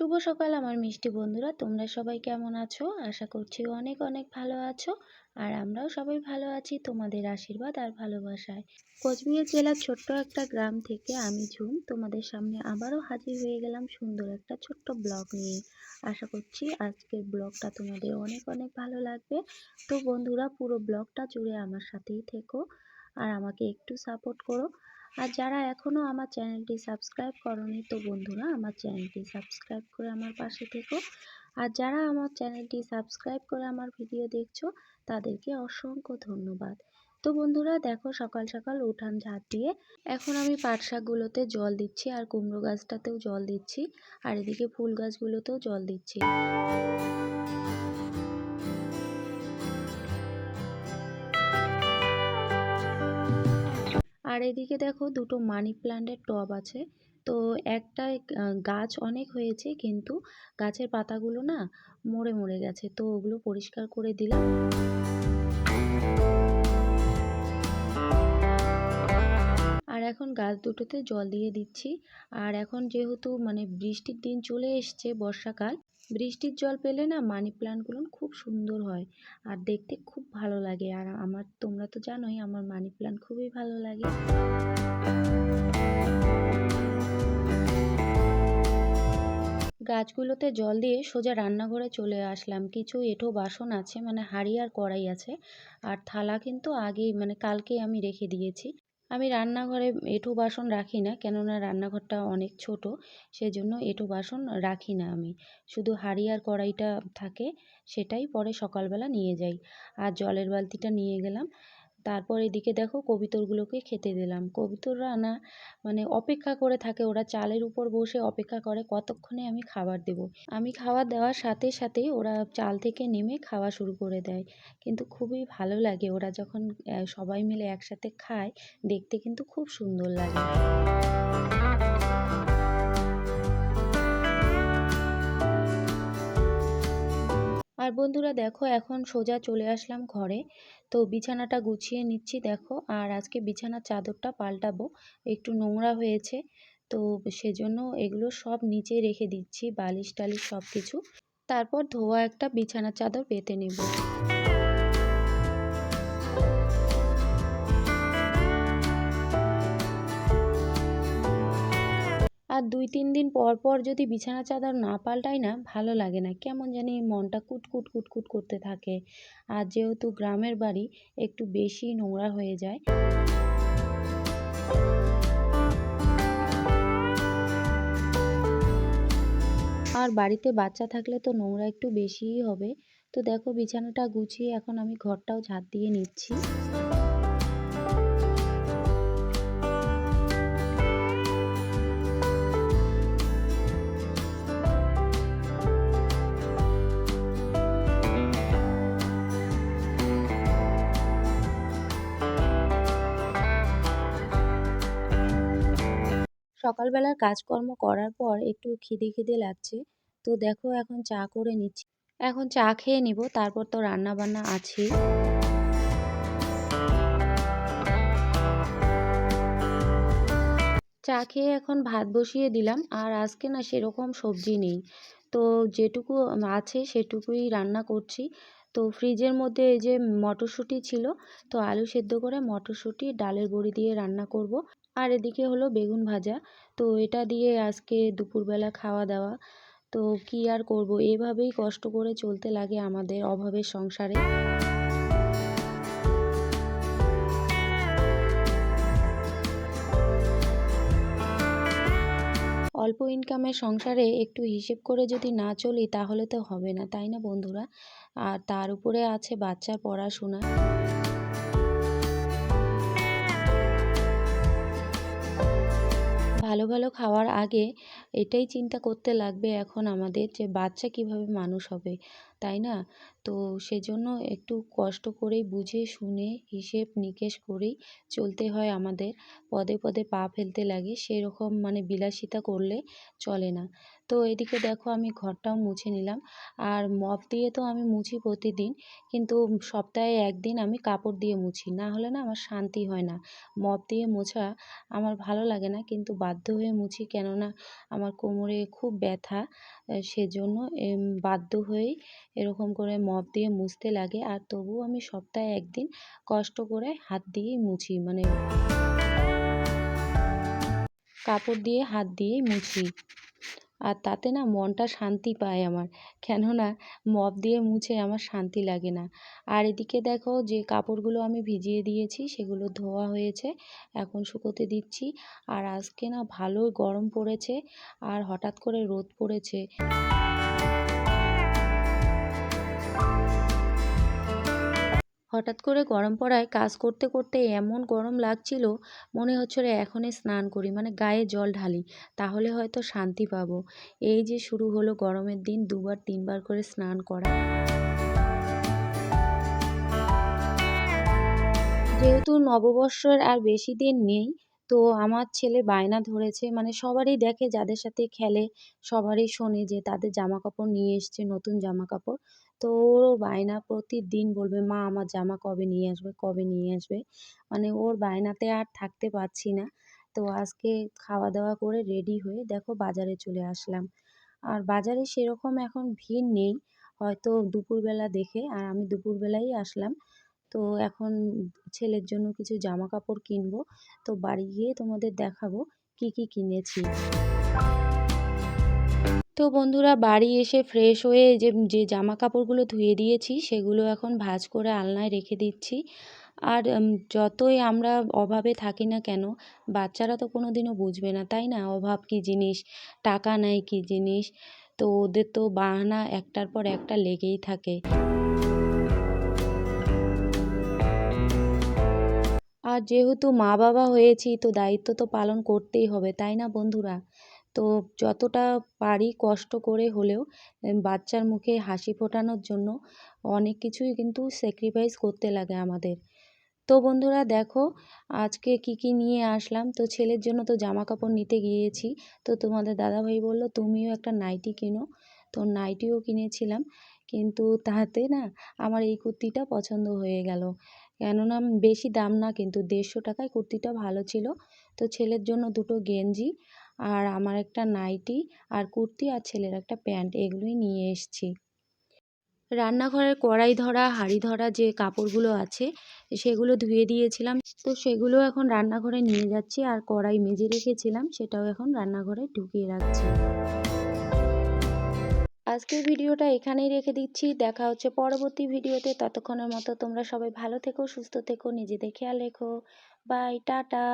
শুভ সকাল আমার মিষ্টি বন্ধুরা। তোমরা সবাই কেমন আছো? আশা করছি অনেক অনেক ভালো আছো আর আমরাও সবাই ভালো আছি তোমাদের আশীর্বাদ আর ভালোবাসায়। কোচবিহার জেলার ছোট্ট একটা গ্রাম থেকে আমি ঝুম। তোমাদের সামনে আবারও হাজির হয়ে গেলাম সুন্দর একটা ছোট্ট ব্লগ নিয়ে। আশা করছি আজকের ব্লগটা তোমাদের অনেক অনেক ভালো লাগবে। তো বন্ধুরা, পুরো ব্লগটা জুড়ে আমার সাথেই থেকো আর আমাকে একটু সাপোর্ট করো। আর যারা এখনও আমার চ্যানেলটি সাবস্ক্রাইব করনি, তো বন্ধুরা আমার চ্যানেলটি সাবস্ক্রাইব করে আমার পাশে থেকো। আর যারা আমার চ্যানেলটি সাবস্ক্রাইব করে আমার ভিডিও দেখছ, তাদেরকে অসংখ্য ধন্যবাদ। তো বন্ধুরা দেখো সকাল সকাল উঠান ঝাঁট দিয়ে, এখন আমি পাট শাকগুলোতে জল দিচ্ছি আর কুমড়ো গাছটাতেও জল দিচ্ছি, আর এদিকে ফুল গাছগুলোতেও জল দিচ্ছি। আর এদিকে দেখো দুটো মানি প্ল্যান্টের টব আছে। তো একটায় গাছ অনেক হয়েছে কিন্তু গাছের পাতাগুলো না মরে মরে গেছে। তো ওগুলো পরিষ্কার করে দিলাম। আর এখন গাছ দুটোতে জল দিয়ে দিচ্ছি। আর এখন যেহেতু মানে বৃষ্টির দিন চলে এসছে বর্ষাকাল বৃষ্টির জল পেলে না মানি প্ল্যান্টগুলো খুব সুন্দর হয়। আর দেখতে খুব ভালো লাগে। আর আমার, তোমরা তো জানোই আমার মানি প্ল্যান্ট খুবই ভালো লাগে। গাছগুলোতে জল দিয়ে সোজা রান্নাঘরে চলে আসলাম। কিছু এঁঠো বাসন আছে মানে হাঁড়ি আর কড়াই আছে। আর থালা কিন্তু আগেই মানে কালকেই আমি রেখে দিয়েছি। আমি রান্নাঘরে এঁঠো বাসন রাখি না, কেননা রান্নাঘরটা অনেক ছোট, সেজন্য এঁঠো বাসন রাখি না আমি। শুধু হাঁড়ি আর কড়াইটা থাকে, সেটাই পরে সকালবেলা নিয়ে যাই। আর জলের বালতিটা নিয়ে গেলাম। তারপর এদিকে দেখো কবিতরগুলোকে খেতে দিলাম। কবিতররা না মানে অপেক্ষা করে থাকে, ওরা চালের উপর বসে অপেক্ষা করে কতক্ষণে আমি খাবার দেব। আমি খাবার দেওয়ার সাথে সাথেই ওরা চাল থেকে নেমে খাওয়া শুরু করে দেয়। কিন্তু খুবই ভালো লাগে, ওরা যখন সবাই মিলে একসাথে খায়, দেখতে কিন্তু খুব সুন্দর লাগে। আর বন্ধুরা দেখো, এখন সোজা চলে আসলাম ঘরে। তো বিছানাটা গুছিয়ে নিচ্ছি দেখো, আর আজকে বিছানার চাদরটা পাল্টাবো। একটু নোংরা হয়েছে, তো সেজন্য এগুলো সব নিচে রেখে দিচ্ছি বালিশ টালিশ সব কিছু তারপর ধোয়া একটা বিছানার চাদর পেতে নেব। আর দুই তিন দিন পর পর যদি বিছানা চাদর না পাল্টাই না, ভালো লাগে না। কেমন জানি মনটা কুটকুট কুটকুট করতে থাকে। আর যেহেতু গ্রামের বাড়ি, একটু বেশি নোংরা হয়ে যায়। আর বাড়িতে বাচ্চা থাকলে তো নোংরা একটু বেশিই হবে। তো দেখো, বিছানাটা গুছিয়ে এখন আমি ঘরটাও ঝাঁট দিয়ে নিচ্ছি। সকালবেলার কাজকর্ম করার পর একটু খিদে খিদে লাগছে। তো দেখো এখন চা করে নিচ্ছি। এখন চা খেয়ে নিব, তারপর তো রান্না বান্না আছে চা খেয়ে এখন ভাত বসিয়ে দিলাম, আর আজকে না সেরকম সবজি নেই। তো যেটুকু আছে সেটুকুই রান্না করছি। তো ফ্রিজের মধ্যে এই যে মটরশুঁটি ছিল, তো আলু সেদ্ধ করে মটরশুঁটি, ডালের বড়ি দিয়ে রান্না করব। আর এদিকে হলো বেগুন ভাজা। তো এটা দিয়ে আজকে দুপুরবেলা খাওয়া দাওয়া। তো কি আর করব? এভাবেই কষ্ট করে চলতে লাগে আমাদের অভাবের সংসারে। অল্প ইনকামের সংসারে একটু হিসেব করে যদি না চলি, তাহলে তো হবে না, তাই না বন্ধুরা? আর তার উপরে আছে বাচ্চার পড়াশোনা। ভালো ভালো খাওয়ার আগে এটাই চিন্তা করতে লাগবে এখন আমাদের যে বাচ্চা কীভাবে মানুষ হবে। তাই না? তো সেজন্য একটু কষ্ট করেই বুঝে, শুনে, হিসেব, নিকেশ করেই চলতে হয় আমাদের। পদে পদে পা ফেলতে লাগে, সেরকম মানে বিলাসিতা করলে চলে না। তো এদিকে দেখো আমি ঘরটাও মুছে নিলাম। আর মপ দিয়ে তো আমি মুছি প্রতিদিন, কিন্তু সপ্তাহে একদিন আমি কাপড় দিয়ে মুছি। না হলে না আমার শান্তি হয় না। মপ দিয়ে মোছা আমার ভালো লাগে না, কিন্তু বাধ্য হয়ে মুছি কেননা আমার কোমরে খুব ব্যথা সেজন্য বাধ্য হয়েই এরকম করে মপ দিয়ে মুছতে লাগে। আর তবুও আমি সপ্তাহে একদিন কষ্ট করে হাত দিয়েই মুছি মানে কাপড় দিয়ে হাত দিয়েই মুছি। আর তাতে না মনটা শান্তি পায় আমার। কেননা মপ দিয়ে মুছে আমার শান্তি লাগে না। আর এদিকে দেখো যে কাপড়গুলো আমি ভিজিয়ে দিয়েছি, সেগুলো ধোয়া হয়েছে, এখন শুকোতে দিচ্ছি। আর আজকে না ভালোই গরম পড়েছে, আর হঠাৎ করে রোদ পড়েছে। হঠাৎ করে গরম পড়ায় কাজ করতে করতে এমন গরম লাগছিল, মনে হচ্ছিল এখনই স্নান করি মানে গায়ে জল ঢালি, তাহলে হয়তো শান্তি পাবো। এই যে শুরু হলো গরমের দিন দুবার তিনবার করে স্নান করা। যেহেতু নববর্ষের আর বেশি দিন নেই, তো আমার ছেলে বায়না ধরেছে মানে সবারই দেখে যাদের সাথে খেলে, সবারই শোনে যে তাদের জামা কাপড় নিয়ে এসছে, নতুন জামা কাপড় তো বায়না প্রতিদিন বলবে, মা, আমার জামা কবে নিয়ে আসবে, কবে নিয়ে আসবে? মানে ওর বায়নাতে আর থাকতে পারছি না। তো আজকে খাওয়া দাওয়া করে রেডি হয়ে দেখো বাজারে চলে আসলাম। আর বাজারে সেরকম এখন ভিড় নেই, হয়তো দুপুরবেলা দেখে, আর আমি দুপুরবেলাই আসলাম। তো এখন ছেলের জন্য কিছু জামা কাপড় কিনবো, তো বাড়ি গিয়ে তোমাদের দেখাবো কি কি কিনেছি। তো বন্ধুরা বাড়ি এসে ফ্রেশ হয়ে যে যে জামা কাপড়গুলো ধুয়ে দিয়েছি, সেগুলো এখন ভাঁজ করে আলনায় রেখে দিচ্ছি। আর যতই আমরা অভাবে থাকি না কেন, বাচ্চারা তো কোনো দিনও বুঝবে না, তাই না? অভাব কী জিনিস? টাকা নেয় কী জিনিস? তো ওদের তো বাহানা একটার পর একটা লেগেই থাকে। আর যেহেতু মা বাবা হয়েছি, তো দায়িত্ব তো পালন করতেই হবে, তাই না বন্ধুরা? তো যতটা পারি কষ্ট করে হলেও বাচ্চার মুখে হাসি ফোটানোর জন্য অনেক কিছুই কিন্তু স্যাক্রিফাইস করতে লাগে আমাদের। তো বন্ধুরা দেখো, আজকে কি কি নিয়ে আসলাম? তো ছেলের জন্য তো জামা কাপড় নিতে গিয়েছি। তো তোমাদের দাদাভাই বলল, তুমিও একটা নাইটি কিনো। তো নাইটিও কিনেছিলাম, কিন্তু তাতে না আমার এই কুর্তিটা পছন্দ হয়ে গেল। কেননা বেশি দাম না, কিন্তু দেড়শো টাকায় কুর্তিটা ভালো ছিল। তো ছেলের জন্য দুটো গেঞ্জি আর আমার একটা নাইটি আর কুর্তি আর ছেলের একটা প্যান্ট, এগুলোই নিয়ে এসছি। রান্নাঘরের কড়াই ধরা, হাঁড়ি ধরা যে কাপড়গুলো আছে, সেগুলো ধুয়ে দিয়েছিলাম। তো সেগুলো এখন রান্নাঘরে নিয়ে যাচ্ছি আর কড়াই মেজে রেখেছিলাম, সেটাও এখন রান্নাঘরে ঢুকিয়ে রাখছি। আজকের ভিডিওটা এখানেই রেখে দিচ্ছি। দেখা হচ্ছে পরবর্তী ভিডিওতে। ততক্ষণের মতো তোমরা সবাই ভালো থেকো, সুস্থ থেকো, নিজেদের খেয়াল রেখো। Bye, tata.